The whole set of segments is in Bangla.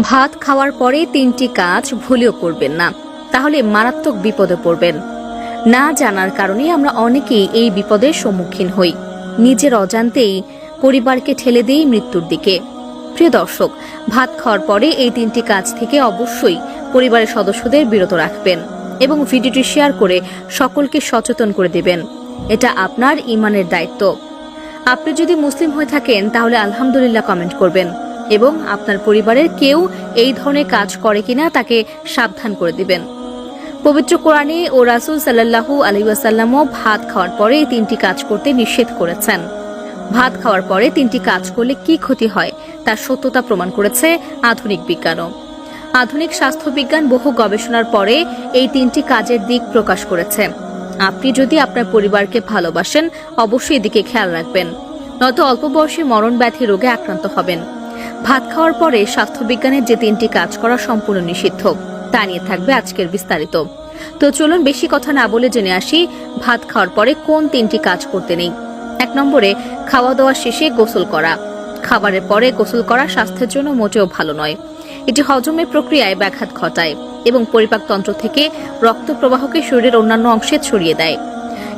ভাত খাওয়ার পরে তিনটি কাজ ভুলেও করবেন না। তাহলে মারাত্মক বিপদে পড়বেন। না জানার কারণে আমরা অনেকেই এই বিপদের সম্মুখীন হই। নিজের অজান্তেই পরিবারকে ঠেলে দেই মৃত্যুর দিকে। প্রিয় দর্শক, ভাত খাওয়ার পরে এই তিনটি কাজ থেকে অবশ্যই পরিবারের সদস্যদের বিরত রাখবেন এবং ভিডিওটি শেয়ার করে সকলকে সচেতন করে দেবেন। এটা আপনার ইমানের দায়িত্ব। আপনি যদি মুসলিম হয়ে থাকেন, তাহলে আলহামদুলিল্লাহ কমেন্ট করবেন। এবং আপনার পরিবারের কেউ এই ধরনের কাজ করে কিনা তাকে সাবধান করে দিবেন। পবিত্র কোরআনে ও রাসুল সাল্লাহু আলহিউসাল্লামও ভাত খাওয়ার পরে এই তিনটি কাজ করতে নিষেধ করেছেন। ভাত খাওয়ার পরে তিনটি কাজ করলে কি ক্ষতি হয় তার সত্যতা প্রমাণ করেছে আধুনিক বিজ্ঞানও। আধুনিক স্বাস্থ্যবিজ্ঞান বহু গবেষণার পরে এই তিনটি কাজের দিক প্রকাশ করেছে। আপনি যদি আপনার পরিবারকে ভালোবাসেন, অবশ্যই এদিকে খেয়াল রাখবেন। নয়তো অল্প বয়সে মরণ ব্যাধি রোগে আক্রান্ত হবেন। ভাত খাওয়ার পরে স্বাস্থ্যবিজ্ঞানের যে তিনটি কাজ করা সম্পূর্ণ নিষিদ্ধ, তা নিয়ে থাকবে আজকের বিস্তারিত। তো চলুন বেশি কথা না বলে জেনে আসি ভাত খাওয়ার পরে কোন তিনটি কাজ করতে নেই। এক নম্বরে খাওয়া দাওয়া শেষে গোসল করা। খাবারের পরে গোসল করা স্বাস্থ্যের জন্য মোটেও ভালো নয়। এটি হজমের প্রক্রিয়ায় ব্যাঘাত ঘটায় এবং পরিপাকতন্ত্র থেকে রক্ত প্রবাহকে শরীরের অন্যান্য অংশে ছড়িয়ে দেয়।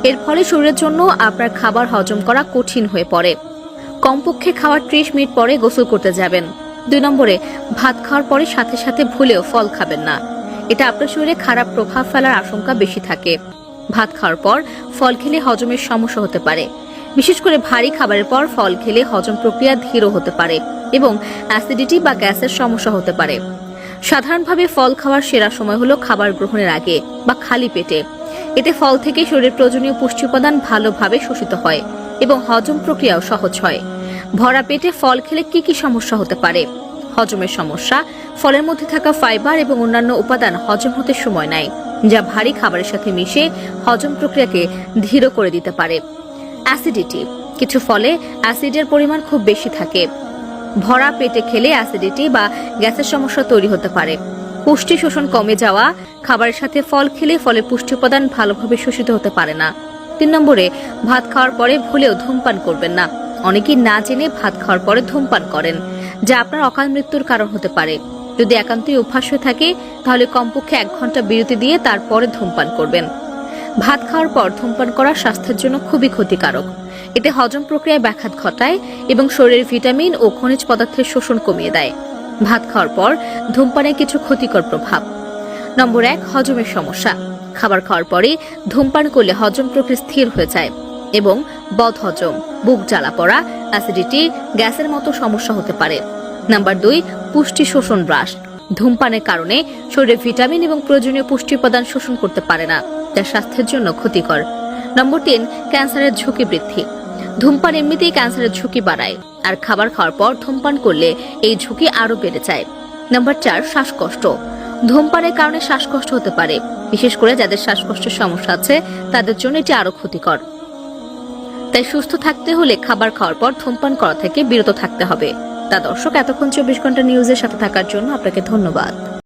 এর ফলে শরীরের জন্য আপনার খাবার হজম করা কঠিন হয়ে পড়ে। কমপক্ষে খাওয়ার ত্রিশ মিনিট পরে গোসল করতে যাবেন। দুই নম্বরে, ভাত খাওয়ার পরে সাথে সাথে ভুলেও ফল খাবেন না। এটা আপনার শরীরে খারাপ প্রভাব ফেলার আশঙ্কা বেশি থাকে। ভাত খাওয়ার পর ফল খেলে হজমের সমস্যা হতে পারে। বিশেষ করে ভারী খাবারের পর ফল খেলে হজম প্রক্রিয়া ধীর হতে পারে এবং অ্যাসিডিটি বা গ্যাসের সমস্যা হতে পারে। সাধারণভাবে ফল খাওয়ার সেরা সময় হলো খাবার গ্রহণের আগে বা খালি পেটে। এতে ফল থেকে শরীরের প্রয়োজনীয় পুষ্টি উপাদান ভালোভাবে শোষিত হয় এবং হজম প্রক্রিয়াও সহজ হয়। ভরা পেটে ফল খেলে কি কি সমস্যা হতে পারে? হজমের সমস্যা, ফলের মধ্যে থাকা ফাইবার এবং অন্যান্য উপাদান হজম হতে সময় নেয়, যা ভারী খাবারের সাথে মিশে হজম প্রক্রিয়াকে ধীর করে দিতে পারে। অ্যাসিডিটি, কিছু ফলে অ্যাসিডের পরিমাণ খুব বেশি থাকে। ভরা পেটে খেলে অ্যাসিডিটি বা গ্যাসের সমস্যা তৈরি হতে পারে। পুষ্টি শোষণ কমে যাওয়া, খাবারের সাথে ফল খেলে ফলের পুষ্টি উপাদান ভালোভাবে শোষিত হতে পারে না। তিন নম্বরে, ভাত খাওয়ার পরে ভুলেও ধূমপান করবেন না। অনেকেই না জেনে ভাত খাওয়ার পরে ধূমপান করেন, যা আপনার অকাল মৃত্যুর কারণ হতে পারে। যদি একান্তই অভ্যাস হয়ে থাকে, তাহলে কমপক্ষে এক ঘণ্টা বিরতি দিয়ে তারপরে ধূমপান করবেন। ভাত খাওয়ার পর ধূমপান করা স্বাস্থ্যের জন্য খুবই ক্ষতিকারক। এতে হজম প্রক্রিয়ায় ব্যাঘাত ঘটায় এবং শরীরের ভিটামিন ও খনিজ পদার্থের শোষণ কমিয়ে দেয়। ভাত খাওয়ার পর ধূমপানের কিছু ক্ষতিকর প্রভাব। নম্বর এক, হজমের সমস্যা। খাবার খাওয়ার পরে ধূমপান করলে হজম প্রক্রিয়া স্থির হয়ে যায়। এবং বদহজম, বুক জ্বালা পড়া অ্যাসিডিটি গ্যাসের মতো সমস্যা হতে পারে। নাম্বার দুই, পুষ্টি শোষণ হ্রাস। ধূমপানের কারণে শরীরে ভিটামিন এবং প্রয়োজনীয় পুষ্টি উপাদান শোষণ করতে পারে না, যা স্বাস্থ্যের জন্য ক্ষতিকর। নম্বর তিন, ক্যান্সারের ঝুঁকি বৃদ্ধি। ধূমপান এমনিতেই ক্যান্সারের ঝুঁকি বাড়ায়, আর খাবার খাওয়ার পর ধূমপান করলে এই ঝুঁকি আরও বেড়ে যায়। নম্বর চার, শ্বাসকষ্ট। ধূমপানের কারণে শ্বাসকষ্ট হতে পারে, বিশেষ করে যাদের শ্বাসকষ্টের সমস্যা আছে, তাদের জন্য এটি আরও ক্ষতিকর। তাই সুস্থ থাকতে হলে খাবার খাওয়ার পর ধূমপান করা থেকে বিরত থাকতে হবে। তা দর্শক, এতক্ষণ চব্বিশ ঘণ্টা নিউজের সাথে থাকার জন্য আপনাকে ধন্যবাদ।